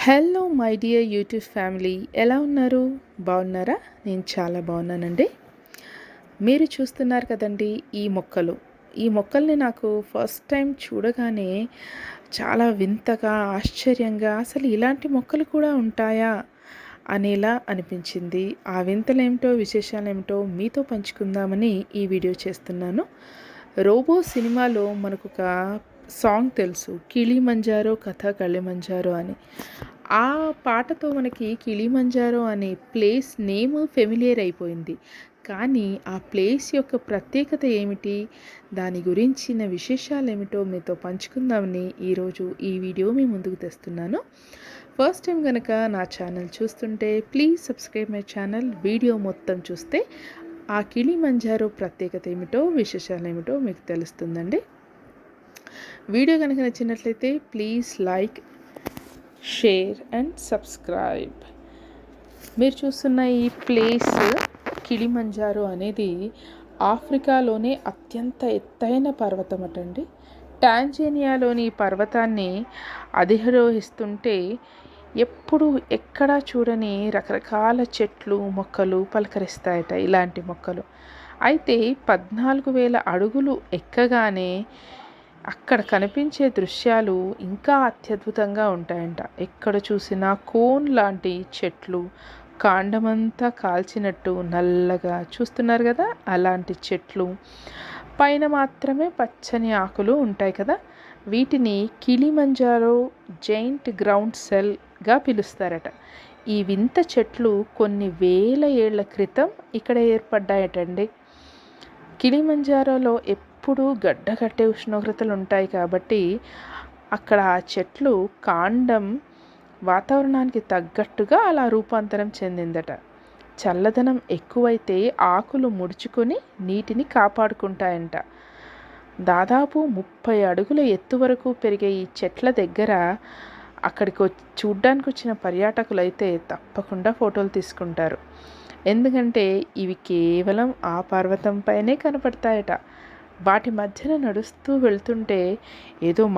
Hello my dear YouTube family. ఎలా ఉన్నారు? బాగున్నారా? నేను చాలా బాగున్నానండి. మీరు చూస్తున్నారు కదండి ఈ మొక్కలు. ఈ మొక్కల్ని నాకు ఫస్ట్ టైం చూడగానే చాలా వింతగా ఆశ్చర్యంగా అసలు ఇలాంటి మొక్కలు కూడా ఉంటాయా? అనేలా అనిపించింది. ఆ వింతలేమిటో విశేషాలు ఏమిటో మీతో పంచుకుందామని ఈ వీడియో చేస్తున్నాను. రోబో సినిమాలో మనకు ఒక సాంగ్ తెలుసు. కిళిమంజారో కథ కళిమంజారో అని. ఆ పాటతో మనకి కిలిమంజారో అనే ప్లేస్ నేమ్ ఫెమిలియర్ అయిపోయింది. కానీ ఆ ప్లేస్ యొక్క ప్రత్యేకత ఏమిటి? దాని గురించిన విశేషాలు ఏమిటో మీతో పంచుకుందామని ఈరోజు ఈ వీడియో మీ ముందుకు తెస్తున్నాను. ఫస్ట్ టైం కనుక నా ఛానల్ చూస్తుంటే please subscribe my channel. Video మొత్తం చూస్తే ఆ కిళిమంజారో ప్రత్యేకత ఏమిటో విశేషాలు ఏమిటో మీకు తెలుస్తుందండి. వీడియో కనుక నచ్చినట్లయితే please like share and subscribe మీరు చూస్తున్న ఈ ప్లేస్ కిలిమంజారో అనేది ఆఫ్రికాలోనే అత్యంత ఎత్తైన పర్వతం అటండి. టాంజేనియాలోని ఈ పర్వతాన్ని అధిరోహిస్తుంటే ఎప్పుడు ఎక్కడా చూడని రకరకాల చెట్లు మొక్కలు పలకరిస్తాయట ఇలాంటి మొక్కలు. అయితే పద్నాలుగు వేల అడుగులు ఎక్కగానే అక్కడ కనిపించే దృశ్యాలు ఇంకా అత్యద్భుతంగా ఉంటాయంట. ఎక్కడ చూసినా కోన్ లాంటి చెట్లు కాండమంతా కాల్చినట్టు నల్లగా చూస్తున్నారు కదా? అలాంటి చెట్లు. పైన మాత్రమే పచ్చని ఆకులు ఉంటాయి కదా? వీటిని కిలిమంజారో జైంట్ గ్రౌండ్ సెల్గా పిలుస్తారట. ఈ వింత చెట్లు కొన్ని వేల ఏళ్ళ క్రితం ఇక్కడ ఏర్పడ్డాయటండి. కిలిమంజారోలో ఎప్పుడు గడ్డకట్టే ఉష్ణోగ్రతలు ఉంటాయి కాబట్టి అక్కడ ఆ చెట్లు కాండం వాతావరణానికి తగ్గట్టుగా అలా రూపాంతరం చెందిందట. చల్లదనం ఎక్కువైతే ఆకులు ముడుచుకొని నీటిని కాపాడుకుంటాయంట. దాదాపు ముప్పై అడుగుల ఎత్తు వరకు పెరిగే ఈ చెట్ల దగ్గర అక్కడికి చూడ్డానికి వచ్చిన పర్యాటకులు అయితే తప్పకుండా ఫోటోలు తీసుకుంటారు. ఎందుకంటే ఇవి కేవలం ఆ పర్వతంపైనే కనపడతాయట. వాటి మధ్యన నడుస్తూ వెళ్తుంటే ఏదో మా